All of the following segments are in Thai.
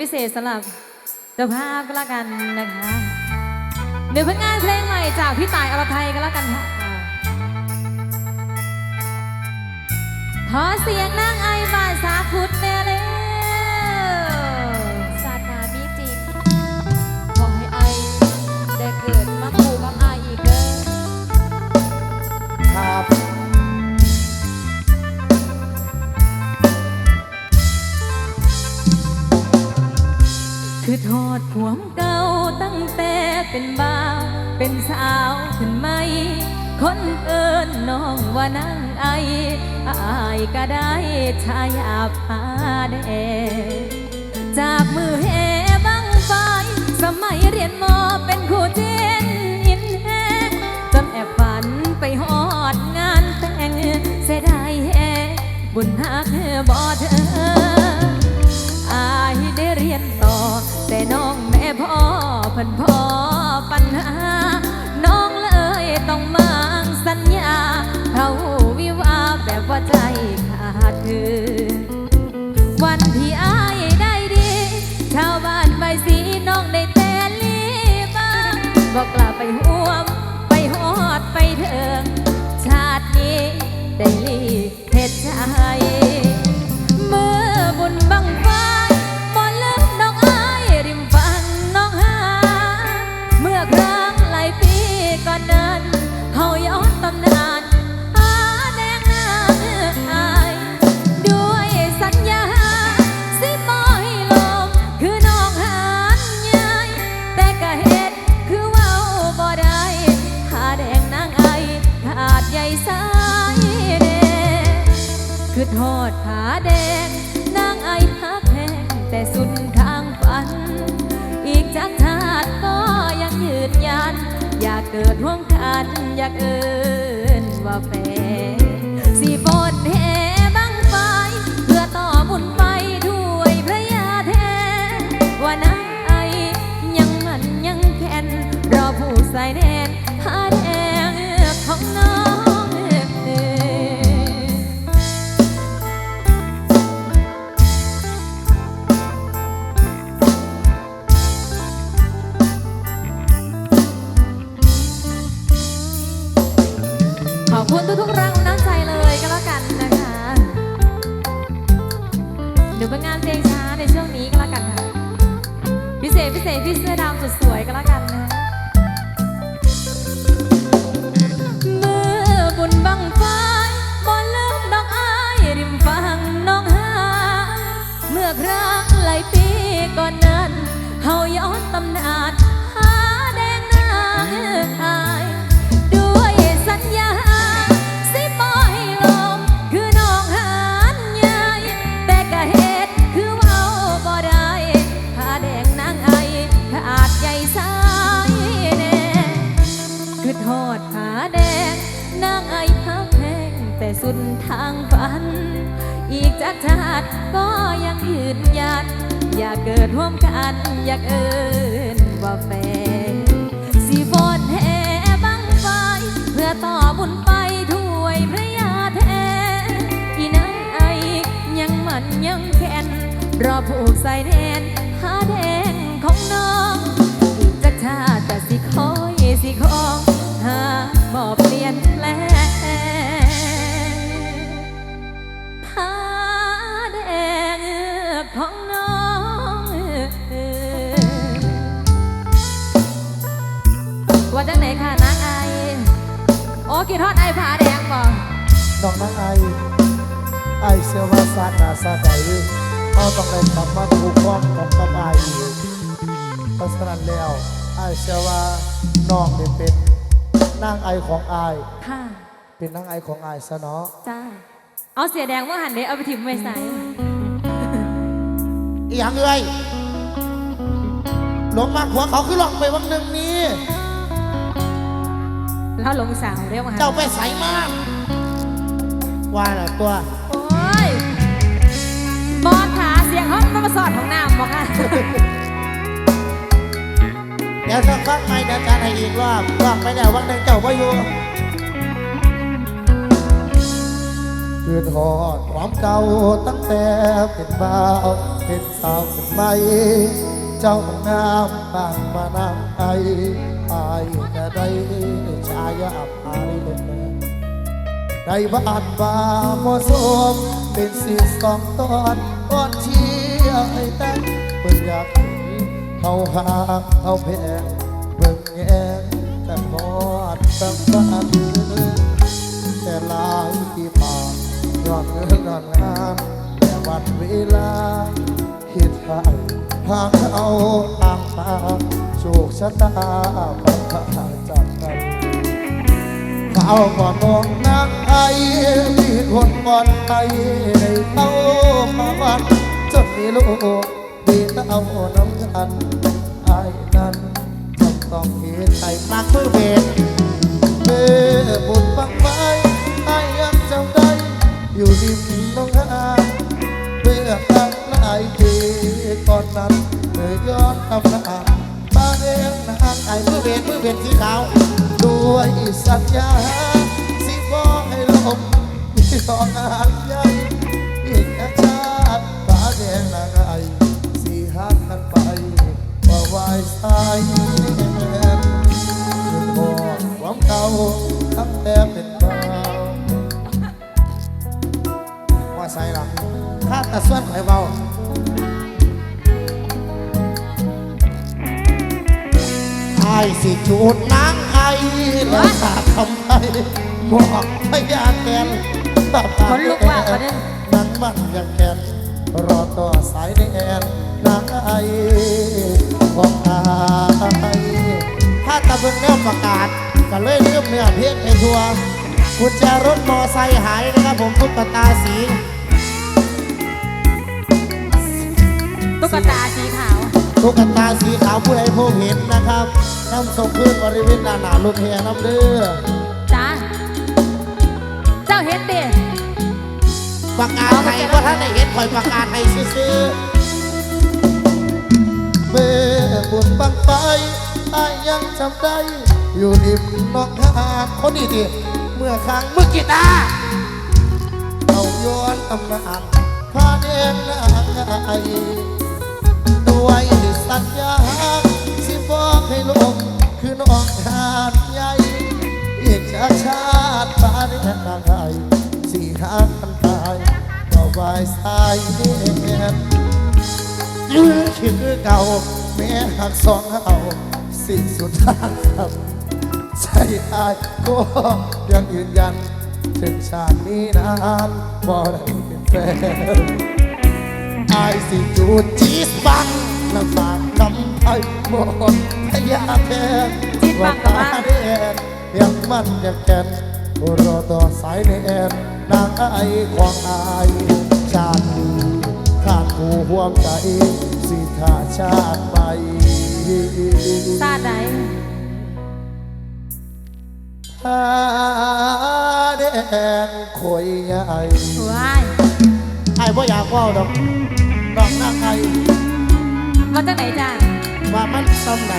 พิเศษสำหรับเจ้าภาพก็แล้วกันนะคะเดี๋ยวผลงานเพลงใหม่จากพี่ต่ายอรไทยก็แล้วกันค่ะขอเสียงนั่งไอบานสาพุดแคือโทษขวมเก่าตั้งแต่เป็นบ่าว เป็นสาวขึ้นไหม คนเอิญน้องว่านางไออายก็ได้ชายาพาแดงจากมือแห่บังไฟสมัยเรียนมอเป็นครูเจนอินแฮจนแอบฝันไปฮอดงานแต่งเสียดายแฮบุญหักบ่เธออายได้เรียน แต่น้องแม่พ่อเพิ่นพ่อปัญหา น้องเลยต้องมางสัญญาเขาวิวาแบบว่าใจขาดคือวันที่อายได้ดีชาวบ้านใบสีน้องได้แต่ลีบ้างบอกกลับไปห่วมไปหอดไปเถิงชาตินี้ได้ลีเพชรใจ คือโทษผาแดงนางไอฮักแพงแต่สุดทางฝัน อีกจากชาติก็ยังยืนยัน อยากเกิดร่วมกันอยากเอินว่าแฟนสีบนแห่บังไฟเพื่อต่อบุญไปด้วยพระยาแท้ว่านางไอยังมันยังแค้นรอผู้ใส่แน่นหาแดงของน้อง ขอบคุณทุกๆแรงน้ำใจเลยก็แล้วกันนะคะเดี๋ยวเป็นงานเพลงช้าในช่วงนี้ก็แล้วกันค่ะ พิเศษพิเศษพี่เสื้อดำสุดสวยก็แล้วกันนะเมื่อบุญบังไฟบ่ลืมน้องอายริมฟังน้องหา เมื่อครั้งหลายปีก่อนนั้นเฮาย้อนตำนาน สุดทางฝัน อีกจากชาติก็ยังยืนยัน อยากเกิดร่วมกัน อยากเอินว่าแฟนสีบนแห่บังไฟ เพื่อต่อบุญไปถ้วยพระยาแท้อีนางไอยังมันยังแค้นรอผูกใส่แน่นหาแดงของน้องอีกจากชาติแต่สิคอยสิคองหาบ่เปลี่ยนแปลง กินทอดไอผาแดงบ่น้องนางไอไอเสียว่าซาดหนาซาดใดเขาต้องได้กลับมาถูกต้องกับกับไออีกเพราะฉะนั้นแล้วไอเสียว่าน้องนี่เป็นนางไอของไอค่ะ เป็นนางไอของไอซะเนาะจ้าเอาเสียแดงว่าหันเดเอาไปถิ่มไว้ใส่อีหยังเอ้ยหลงมาหัวเขาคือหลอกไปวันหนึ่งนี้ แล้วหลงสาวเรียกว่าหันเจ้าไปใส่มากว่าน่ะตัว โอ้ยบอลขาเสียงห้องมันมาสอดของน้ำบอกค่ะเดี๋ยวสักพักไม่เดินการให้อีกรอบรอบไปแล้ววันหนึ่งเจ้าไปอยู่คือทอดความเก่าตั้งแต่เป็นบ่าวเป็นสาวเป็นใหม่เจ้างามบางมานางไอ อายจะได้ชายาภายเลยได้บานบาพอสมเป็นสีสองตอนตอนเชียร์ให้แต่งเพิ่งอยากเห็นเขาหาเขาแพงเบิ่งแย่แต่หมดตั้งบ้านแต่ลายที่ผ่านย้อนเงินนอนงานแต่วันเวลาคิดหายหากเอาทางตา โชคชะตาบังคับจับกันเขาก่อนมองนางไอมีคนก่อนไอในเต้ามาวันจนมีลูกดีเต้าน้ำกันไอ้นั้นจำต้องเหตุใจมากมือเบนเมื่อบุญบังไฟไอ้ยังจำได้อยู่ริมน้องหาเมื่อครั้งหลายปีก่อนนั้นเมื่อย้อนตำนานบ้าน งนางไอ้มือเบนมือเบนสีขาว ด้วยสัญญาสิบอกให้ลมมีดอกงานใหญ่อีกอาชาติฟ้าแดงนางไอสีหักกันไปว่าไหวสายแม่นบอกความเก่าตั้งแต่เป็นเบาว่าใส่ละข้าตะส่วนไข่เบา ไอ้สิจูดนางไอแล้วสาทำไมบอกพยาแกนบ้าคนลุกว่าเขาเนี่ยนางมันยังแกนรอต่อสายในแดนนางไอของไอถ้าตะเบิงแนวประกาศก็เลยเริ่มเนื้อเพลงไปทัวร์กุญแจรถมอไซค์หายนะครับผมตุ๊กตาสี ตุ๊กตาสีขาว ตุ๊กตาสีขาวผู้ใดพบเห็นนะครับนำส่งคืนบริเวณด้านหน้ารถแห่น้ำเด้อจ้าเจ้าเห็นดิประกาศให้ว่าท่านได้เห็นคอยประกาศให้ซื่อๆเมื่อบุญบังไฟอายยังจำได้ อยู่ริมหนองหานคนนี้ดิเมื่อครั้งมือกีตาร์เอาย้อนตำนานพาเดงนางไอ ด้วยสัญญา สิบอกให้ลงคือน้องหาดใหญ่เอกชาติชาติฟ้าได้นางไอสี่หากันตายก็วายสายเนียนยื้อคือเก่า แม่หักสองเอาสิสุดท้างครับใจอายก็ยังยืนยัน ถึงชาตินี้นานบ่ได้เป็นแฟนอายสิจูดจีสบัง น้ำฝากคำไทยหมดพยาแทนจีสบังกับว่าแดนยังมันยังแกนรอต่อสายแนนนางไอ้ของอายชาตินี้ขาดผู้ห่วงใจสิขาชาติไปซาดไหนผาแดงคอยใหญ่ว้ายไอ้พ่อยากว่าดอกดอกนางไอ้ มาจากไหนจ้าว่ามันซ้ำไหน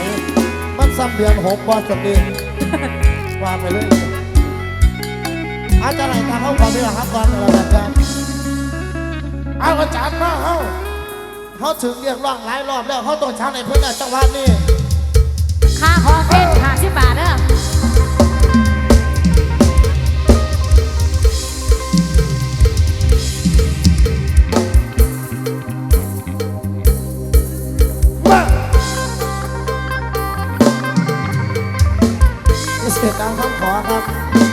มันซ้ำเดือนหกบอสดีว่าไปเลยอาจารย์ไหนทางเขาความไม่หลักก่อนอะไรแบบนั้นเอาอาจารย์มาเขาเขาถึงเรียกร้องหลายรอบแล้วเขาต้องช้าในเพื่อนจังหวัดนี่ค่าคอเส้นห้าสิบบาทเด้อ เศษตามคำขอครับ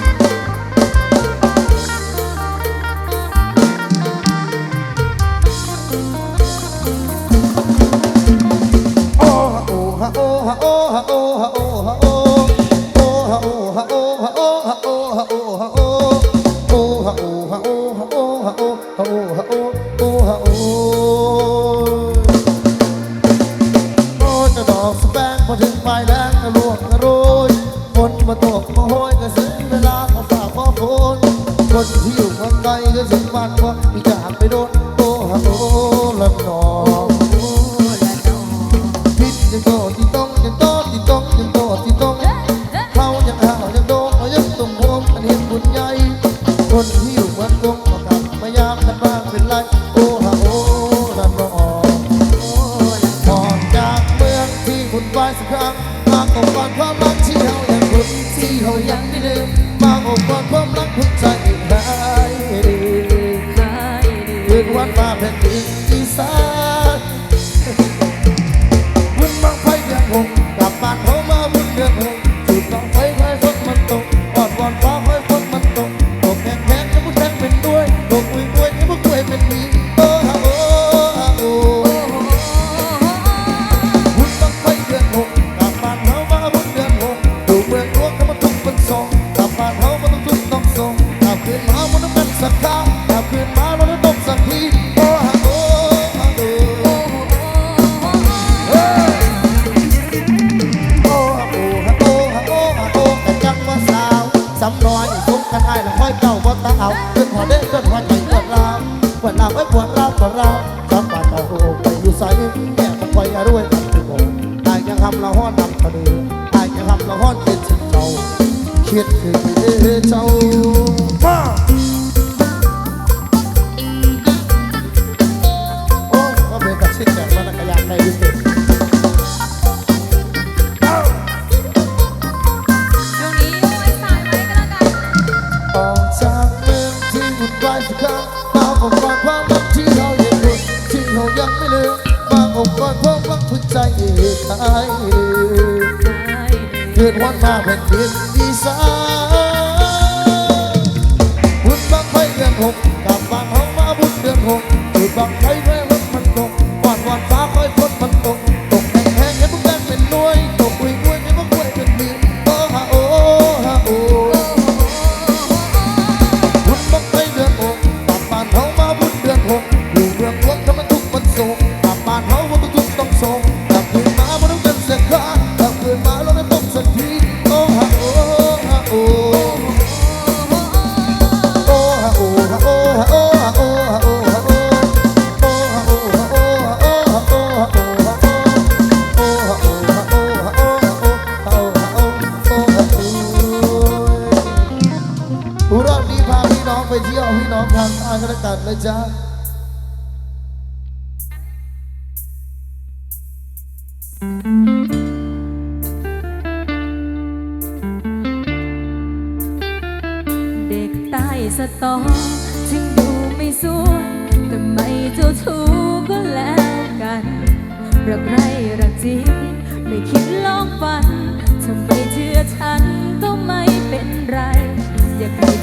คุณไปสักครั้งมาอบกอดความรักที่เรายังคุณที่เรายังไม่ลืมมาอบกอดความรักหัวใจ ไม่ควรรักก็รักสักบาทเอาไปอยู่ใส่แม่ก็คอยรวยกันที่โบตายยังทำละห้อนำทะเลตายยังทำละห้อนเป็นสิ่เจ้าคิดถึงเจ้า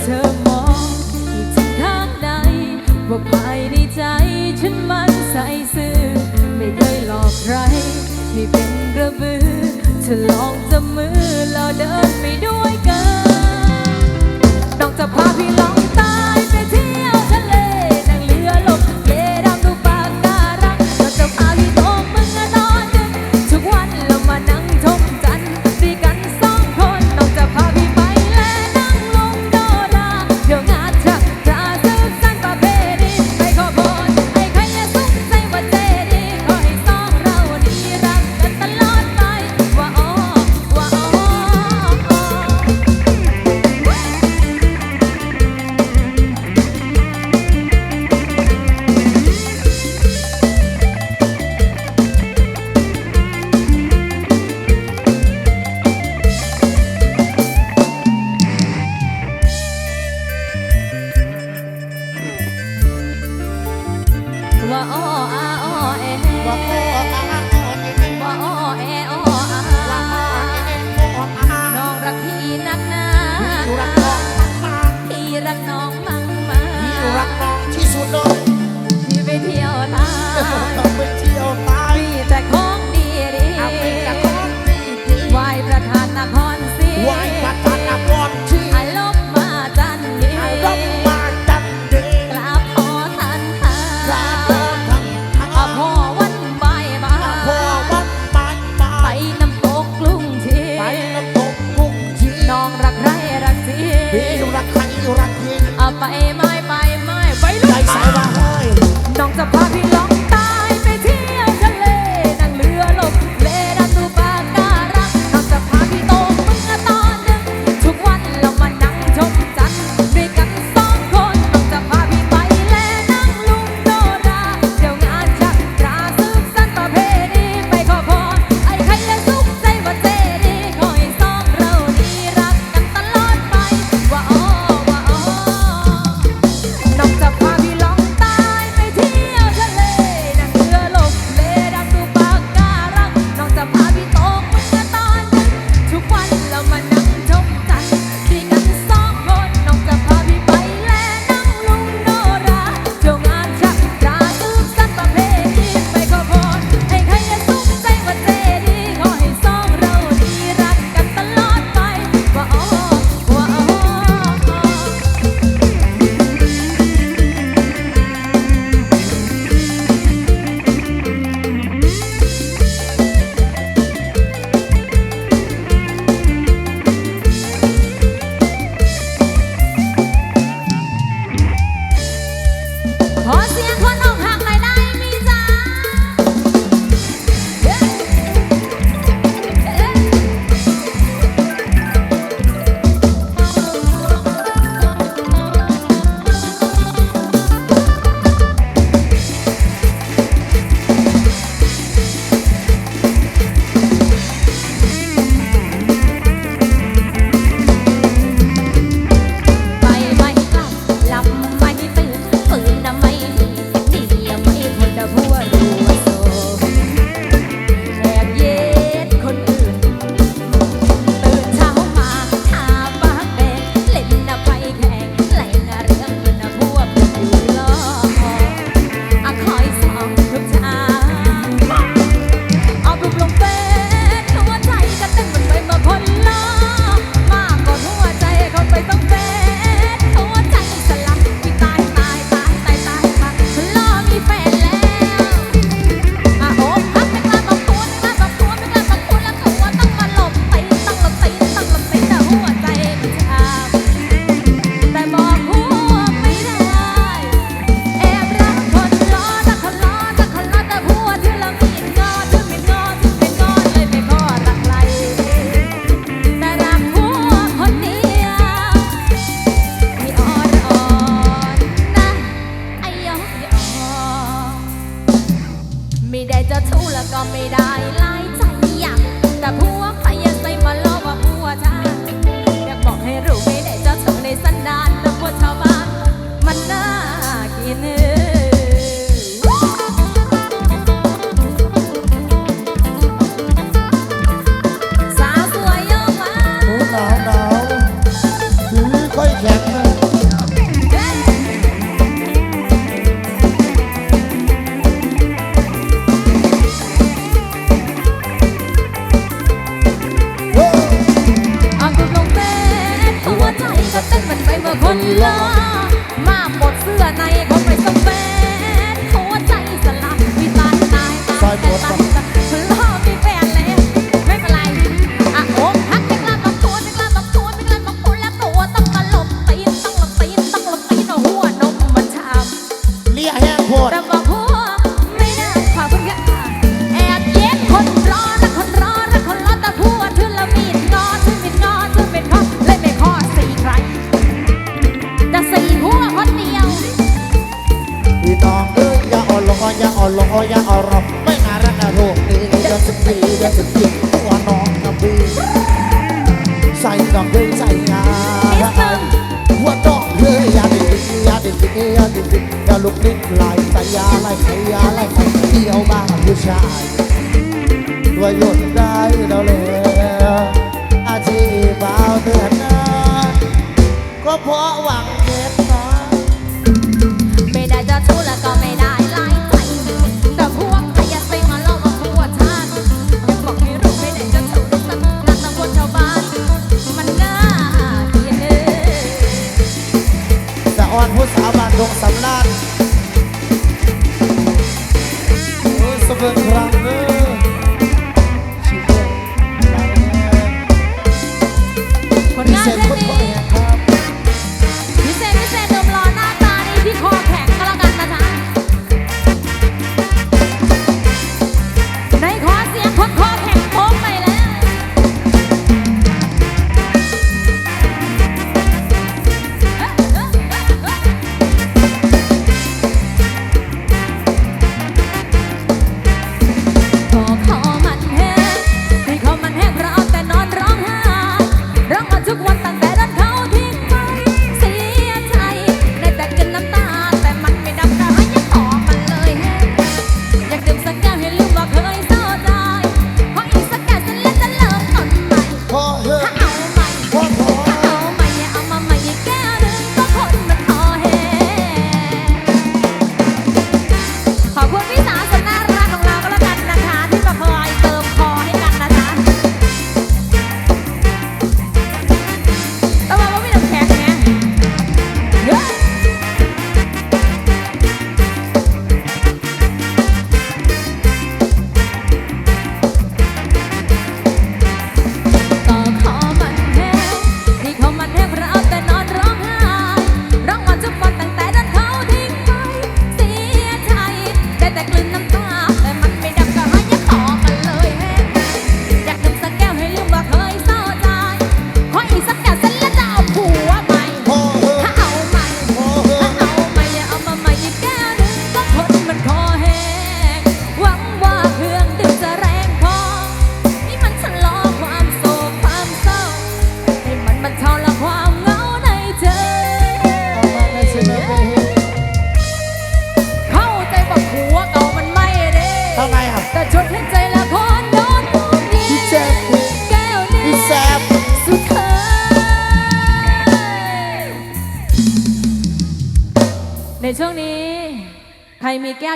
ธอมองที่ถึงทางในว่าภายในใจฉันมันใสซื่อไม่เคยหลอกใครให้เป็นกระบือเธอลองจับมือแล้วเดินไปด้วย รักใครรักสิรักใครรักจริเอาไปมา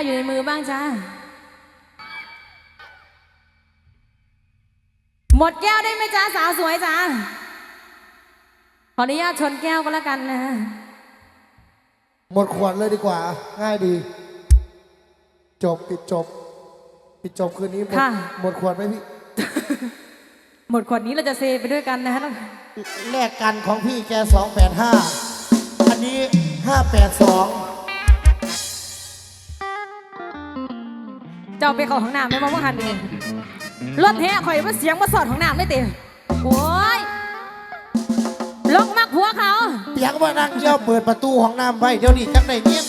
อยู่ในมือบ้างจ้าหมดแก้วได้ไหมจ้าสาวสวยจ้าขออนุญาตชนแก้วก็แล้วกันนะ หมดขวดเลยดีกว่า ง่ายดี จบปิดจบ ปิดจบคืนนี้หมดหมดขวดไหมพี่ หมดขวดนี้เราจะเซไปด้วยกันนะฮะแลกกันของพี่แกสองแปดห้าอันนี้ห้าแปดสอง จ้าไปเข้าห้องน้ำไม่มาพวกหันนี่รถแห่ข่อยมาเสียงมาสอดของน้ำไม่เต็มโอ้ยลงมักหัวเขาเสียงว่านั่งเจ้าเปิดประตูของน้ำไว้เดี๋ยวนี้จังได้เงียบ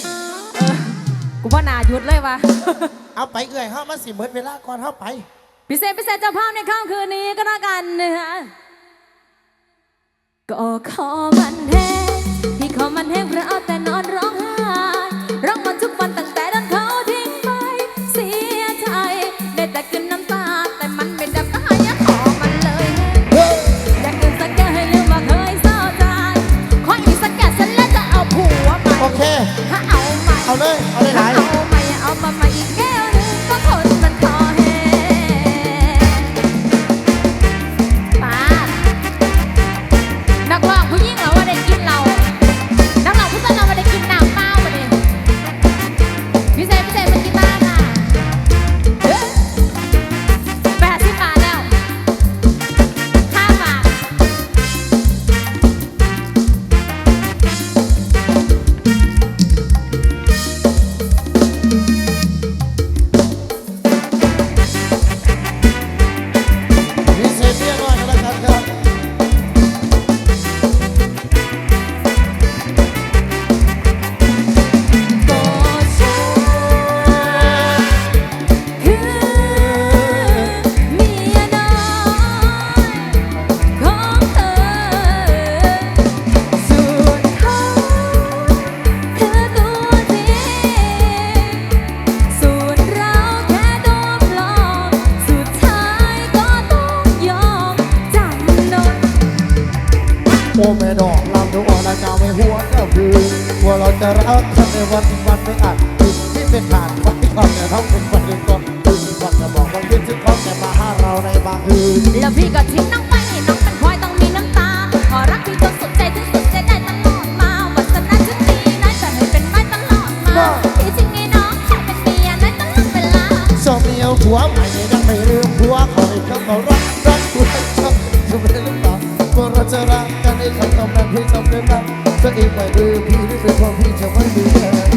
กูว่านาหยุดเลยวะ เอาไปเอื่อยเข้ามาสิเหมดเวลาก่อนเข้าไป พิเศษพิเศษเจ้าภาพในค่ำคืนนี้ก็แล้วกันนะคะก็ขอมันแห้ที่ขอมันแห้เพราะแต่นอนร้อง สักอีกไม่อยมือพี่นี่เป็นของพี่จะไม่มีเธอ